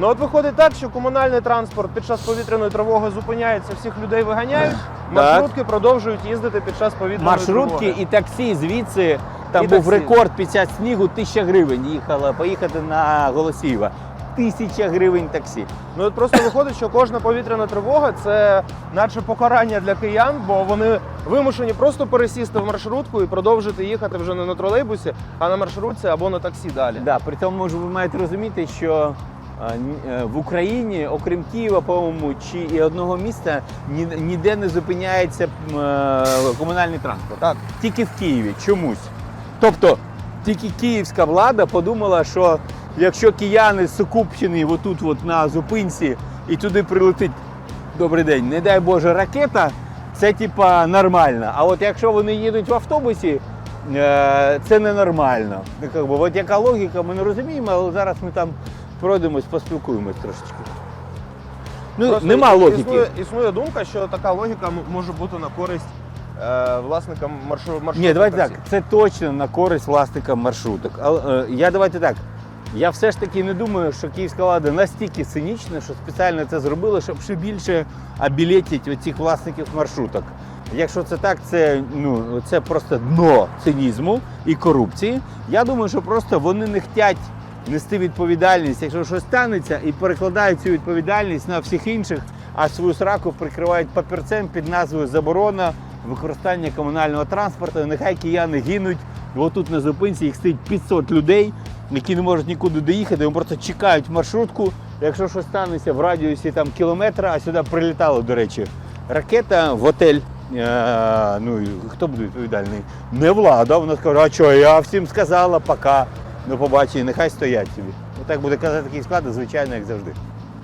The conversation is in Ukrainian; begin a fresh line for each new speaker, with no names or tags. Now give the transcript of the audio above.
Ну от виходить так, що комунальний транспорт під час повітряної тривоги зупиняється, всіх людей виганяють, маршрутки продовжують їздити під час повітряної
Маршрутки
тривоги.
і таксі звідси там
І
був
таксі.
рекорд під час снігу, тисяча гривень їхала поїхати на Голосіїва. Тисяча гривень таксі.
Ну от просто виходить, що кожна повітряна тривога це наче покарання для киян, бо вони вимушені просто пересісти в маршрутку і продовжити їхати вже не на тролейбусі, а на маршрутці або на таксі далі.
Да, при тому ж ви маєте розуміти, що в Україні, окрім Києва, по-моєму, чи і одного міста, ні- ніде не зупиняється е, комунальний транспорт.
Так.
Тільки в Києві чомусь. Тобто тільки київська влада подумала, що якщо кияни сукупчені отут от на зупинці і туди прилетить добрий день, не дай Боже, ракета, це типа нормально. А от якщо вони їдуть в автобусі, е, це ненормально. Ну, от яка логіка, ми не розуміємо, але зараз ми там пройдемось, поспілкуємось трошечки. Ну,
Просто
нема логіки.
Існує, існує думка, що така логіка може бути на користь е, власникам маршру, маршруток.
Ні, давайте так. Це точно на користь власникам маршруток. Але е, я давайте так. Я все ж таки не думаю, що київська влада настільки цинічна, що спеціально це зробила, щоб ще більше обілетити оцих власників маршруток. Якщо це так, це ну це просто дно цинізму і корупції. Я думаю, що просто вони не хочуть нести відповідальність, якщо щось станеться, і перекладають цю відповідальність на всіх інших, а свою сраку прикривають папірцем під назвою Заборона використання комунального транспорту. Нехай кияни гинуть. Отут на зупинці їх стоїть 500 людей, які не можуть нікуди доїхати, вони просто чекають маршрутку. Якщо щось станеться в радіусі там кілометра, а сюди прилітала, до речі, ракета в отель. Е, ну хто буде відповідальний? Не влада. Вона скаже, а що, я всім сказала, пока. До побачення, нехай стоять собі. Отак буде казати такий склад, звичайно, як завжди.